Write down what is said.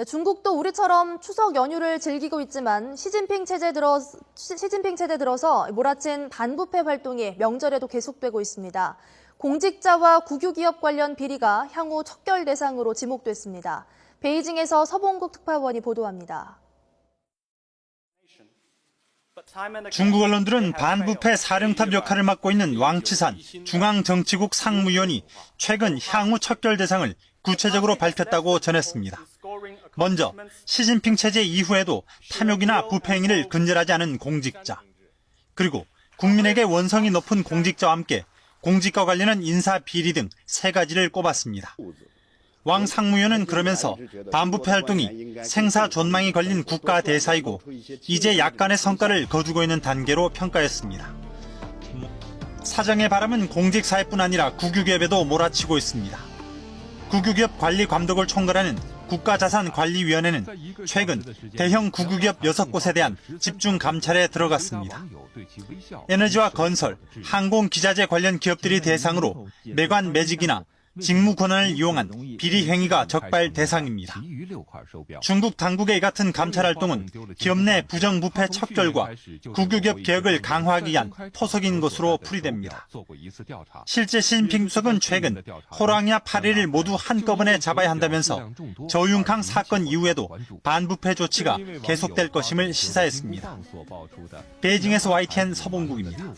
네, 중국도 우리처럼 추석 연휴를 즐기고 있지만 시진핑 체제 들어 시- 시진핑 체제 들어서 몰아친 반부패 활동이 명절에도 계속되고 있습니다. 공직자와 국유기업 관련 비리가 향후 척결 대상으로 지목됐습니다. 베이징에서 서봉국 특파원이 보도합니다. 중국 언론들은 반부패 사령탑 역할을 맡고 있는 왕치산 중앙정치국 상무위원이 최근 향후 척결 대상을 구체적으로 밝혔다고 전했습니다. 먼저 시진핑 체제 이후에도 탐욕이나 부패 행위를 근절하지 않은 공직자, 그리고 국민에게 원성이 높은 공직자와 함께 공직과 관련한 인사 비리 등 세 가지를 꼽았습니다. 왕 상무위원은 그러면서 반부패 활동이 생사 존망이 걸린 국가 대사이고 이제 약간의 성과를 거두고 있는 단계로 평가했습니다. 사정의 바람은 공직사회뿐 아니라 국유기업에도 몰아치고 있습니다. 국유기업 관리 감독을 총괄하는 국가자산관리위원회는 최근 대형 국유기업 6곳에 대한 집중 감찰에 들어갔습니다. 에너지와 건설, 항공기자재 관련 기업들이 대상으로 매관 매직이나 직무 권한을 이용한 비리 행위가 적발 대상입니다. 중국 당국의 이 같은 감찰 활동은 기업 내 부정부패 척결과 국유기업 개혁을 강화하기 위한 토석인 것으로 풀이됩니다. 실제 시진핑 주석은 최근 호랑이와 파리를 모두 한꺼번에 잡아야 한다면서 저윤캉 사건 이후에도 반부패 조치가 계속될 것임을 시사했습니다. 베이징에서 YTN 서봉국입니다.